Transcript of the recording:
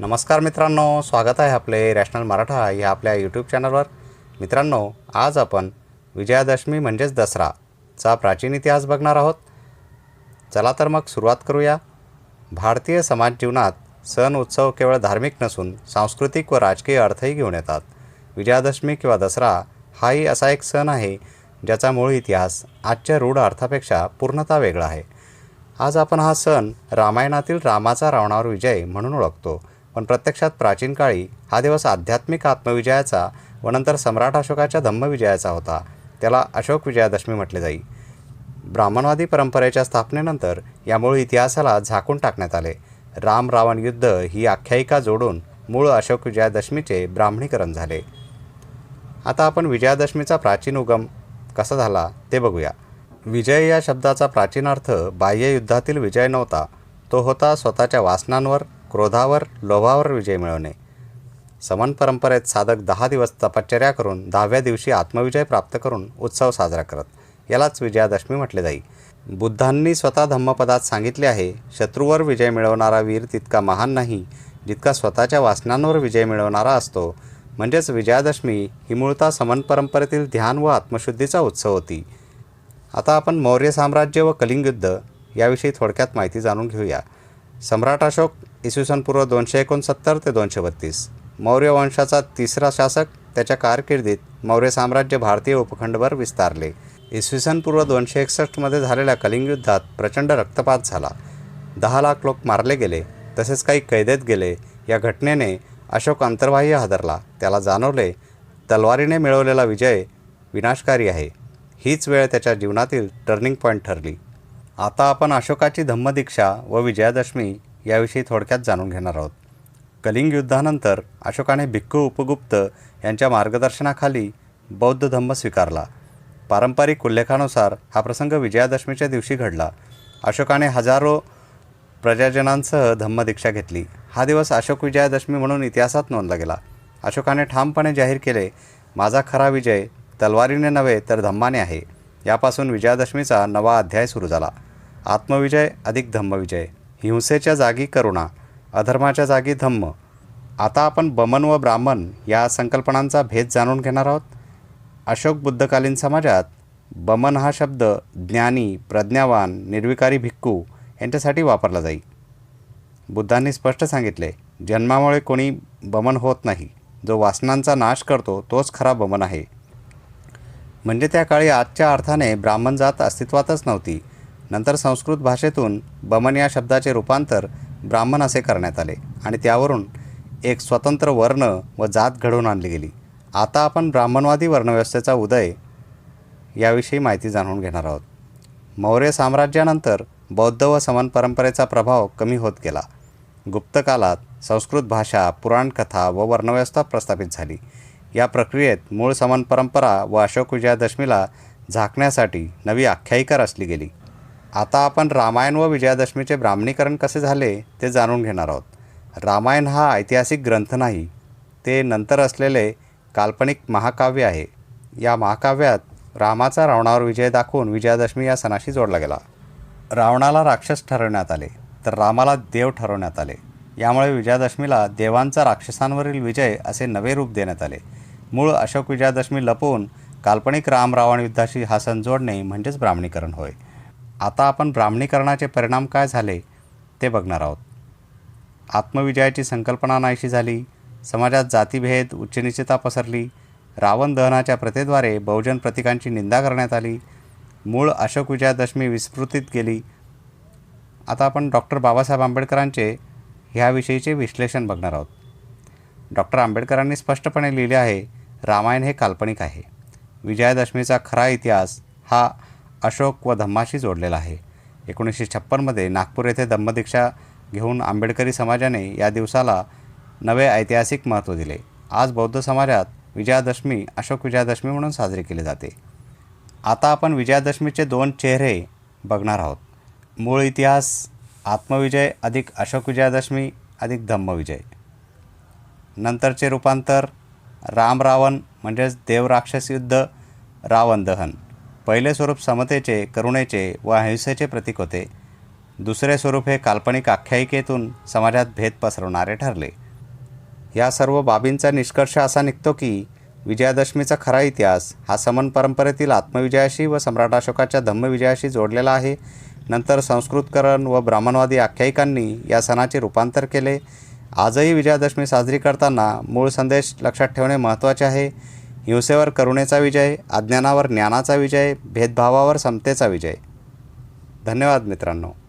नमस्कार मित्रांनो स्वागत आहे आपले रॅशनल मराठा या आपल्या यूट्यूब चॅनलवर. मित्रांनो आज आपण विजयादशमी म्हणजेच दसराचा प्राचीन इतिहास बघणार आहोत. चला तर मग सुरुवात करूया. भारतीय समाज जीवनात सण उत्सव केवळ धार्मिक नसून सांस्कृतिक व राजकीय अर्थही घेऊन येतात. विजयादशमी किंवा दसरा हाही असा एक सण आहे ज्याचा मूळ इतिहास आजच्या रूढ अर्थापेक्षा पूर्णतः वेगळा आहे. आज आपण हा सण रामायणातील रामाचा रावणावर विजय म्हणून ओळखतो. पण प्रत्यक्षात प्राचीन काळी हा दिवस आध्यात्मिक आत्मविजयाचा व नंतर सम्राट अशोकाच्या धम्मविजयाचा होता. त्याला अशोक विजयादशमी म्हटले जाई. ब्राह्मणवादी परंपरेच्या स्थापनेनंतर यामुळे इतिहासाला झाकून टाकण्यात आले. राम रावण युद्ध ही आख्यायिका जोडून मूळ अशोक विजयादशमीचे ब्राह्मणीकरण झाले. आता आपण विजयादशमीचा प्राचीन उगम कसा झाला ते बघूया. विजय या शब्दाचा प्राचीन अर्थ बाह्य युद्धातील विजय नव्हता. तो होता स्वतःच्या वासनांवर क्रोधावर लोभावर विजय मिळवणे. समन परंपरेत साधक दहा दिवस तपश्चर्या करून दहाव्या दिवशी आत्मविजय प्राप्त करून उत्सव साजरा करत यालाच विजयादशमी म्हटले जाई. बुद्धांनी स्वतः धम्मपदात सांगितले आहे शत्रूवर विजय मिळवणारा वीर तितका महान नाही जितका स्वतःच्या वासनांवर विजय मिळवणारा असतो. म्हणजेच विजयादशमी ही मूळतः समन परंपरेतील ध्यान व आत्मशुद्धीचा उत्सव होती. आता आपण मौर्य साम्राज्य व कलिंग युद्ध याविषयी थोडक्यात माहिती जाणून घेऊया. सम्राट अशोक इसवी सन पूर्व दोनशे एकोणसत्तर ते दोनशे बत्तीस. मौर्य वंशाचा तिसरा शासक त्याच्या कारकिर्दीत मौर्य साम्राज्य भारतीय उपखंडवर विस्तारले. इसवी सन पूर्व दोनशे एकसष्टमध्ये झालेल्या कलिंग युद्धात प्रचंड रक्तपात झाला. दहा लाख लोक मारले गेले तसेच काही कैदेत गेले. या घटनेने अशोक अंतर्बाह्य हादरला. त्याला जाणवले तलवारीने मिळवलेला विजय विनाशकारी आहे. हीच वेळ त्याच्या जीवनातील टर्निंग पॉईंट ठरली. आता आपण अशोकाची धम्मदीक्षा व विजयादशमी याविषयी थोडक्यात जाणून घेणार आहोत. कलिंग युद्धानंतर अशोकाने भिक्खू उपगुप्त यांच्या मार्गदर्शनाखाली बौद्ध धम्म स्वीकारला. पारंपरिक उल्लेखानुसार हा प्रसंग विजयादशमीच्या दिवशी घडला. अशोकाने हजारो प्रजाजनांसह धम्मदीक्षा घेतली. हा दिवस अशोक विजयादशमी म्हणून इतिहासात नोंदला गेला. अशोकाने ठामपणे जाहीर केले माझा खरा विजय तलवारीने नव्हे तर धम्माने आहे. यापासून विजयादशमीचा नवा अध्याय सुरू झाला. आत्मविजय अधिक धम्मविजय. हिंसेच्या जागी करुणा अधर्माच्या जागी धम्म. आता आपण बमन व ब्राह्मण या संकल्पनांचा भेद जाणून घेणार आहोत. अशोक बुद्धकालीन समाजात बमन हा शब्द ज्ञानी प्रज्ञावान निर्विकारी भिक्खू यांच्यासाठी वापरला जाई. बुद्धांनी स्पष्ट सांगितले जन्मामुळे कोणी बमन होत नाही. जो वासनांचा नाश करतो तोच खरा बमन आहे. म्हणजे त्या काळी आजच्या अर्थाने ब्राह्मण जात अस्तित्वातच नव्हती. नंतर संस्कृत भाषेतून बमन या शब्दाचे रूपांतर ब्राह्मण असे करण्यात आले आणि त्यावरून एक स्वतंत्र वर्ण व जात घडवून आणली गेली. आता आपण ब्राह्मणवादी वर्णव्यवस्थेचा उदय याविषयी माहिती जाणून घेणार आहोत. मौर्य साम्राज्यानंतर बौद्ध व समन परंपरेचा प्रभाव कमी होत गेला. गुप्तकालात संस्कृत भाषा पुराणकथा व वर्णव्यवस्था प्रस्थापित झाली. या प्रक्रियेत मूळ समन परंपरा व अशोक विजयादशमीला झाकण्यासाठी नवी आख्यायिका रचली गेली. आता आपण रामायण व विजयादशमीचे ब्राह्मणीकरण कसे झाले ते जाणून घेणार आहोत. रामायण हा ऐतिहासिक ग्रंथ नाही ते नंतर असलेले काल्पनिक महाकाव्य आहे. या महाकाव्यात रामाचा रावणावर विजय दाखवून विजयादशमी या सणाशी जोडला गेला. रावणाला राक्षस ठरवण्यात आले तर रामाला देव ठरवण्यात आले. यामुळे विजयादशमीला देवांचा राक्षसांवरील विजय असे नवे रूप देण्यात आले. मूळ अशोक विजयादशमी लपवून काल्पनिक राम रावण युद्धाशी हा सण जोडणे म्हणजेच ब्राह्मणीकरण होय. आता आपण ब्राह्मणीकरणाचे परिणाम काय झाले ते बघणार आहोत. आत्मविजयाची संकल्पना नाहीशी झाली समाजात जातीभेद उच्चनिश्चिता पसरली रावण दहनाच्या प्रथेद्वारे बहुजन प्रतीकांची निंदा करण्यात आली मूळ अशोक विजयादशमी विस्मृतीत गेली. आता आपण डॉक्टर बाबासाहेब आंबेडकरांचे ह्याविषयीचे विश्लेषण बघणार आहोत. डॉक्टर आंबेडकरांनी स्पष्टपणे लिहिले आहे रामायण हे काल्पनिक आहे. विजयादशमीचा खरा इतिहास हा अशोक व धम्माशी जोडलेला आहे. एकोणीसशे छप्पनमध्ये नागपूर येथे धम्मदीक्षा घेऊन आंबेडकरी समाजाने या दिवसाला नवे ऐतिहासिक महत्त्व दिले. आज बौद्ध समाजात विजयादशमी अशोक विजयादशमी म्हणून साजरी केली जाते. आता आपण विजयादशमीचे दोन चेहरे बघणार आहोत. मूळ इतिहास आत्मविजय अधिक अशोक विजयादशमी अधिक धम्मविजय. नंतरचे रूपांतर राम रावण म्हणजेच देवराक्षस युद्ध रावण दहन. पहिले स्वरूप समतेचे करुणेचे व अहिंसेचे प्रतीक होते. दुसरे स्वरूप हे काल्पनिक आख्यायिकेतून समाजात भेद पसरवणारे ठरले. या सर्व बाबींचा निष्कर्ष असा निघतो की विजयादशमीचा खरा इतिहास हा समन परंपरेतील आत्मविजयाशी व सम्राट अशोकाच्या धम्मविजयाशी जोडलेला आहे. नंतर संस्कृतकरण व ब्राह्मणवादी आख्यायिकांनी या सणाचे रूपांतर केले. आजही विजयादशमी साजरी करताना मूळ संदेश लक्षात ठेवणे महत्त्वाचे आहे. हिंसेवर करुणेचा विजय अज्ञानावर ज्ञानाचा विजय भेदभावावर समतेचा विजय. धन्यवाद मित्रांनो.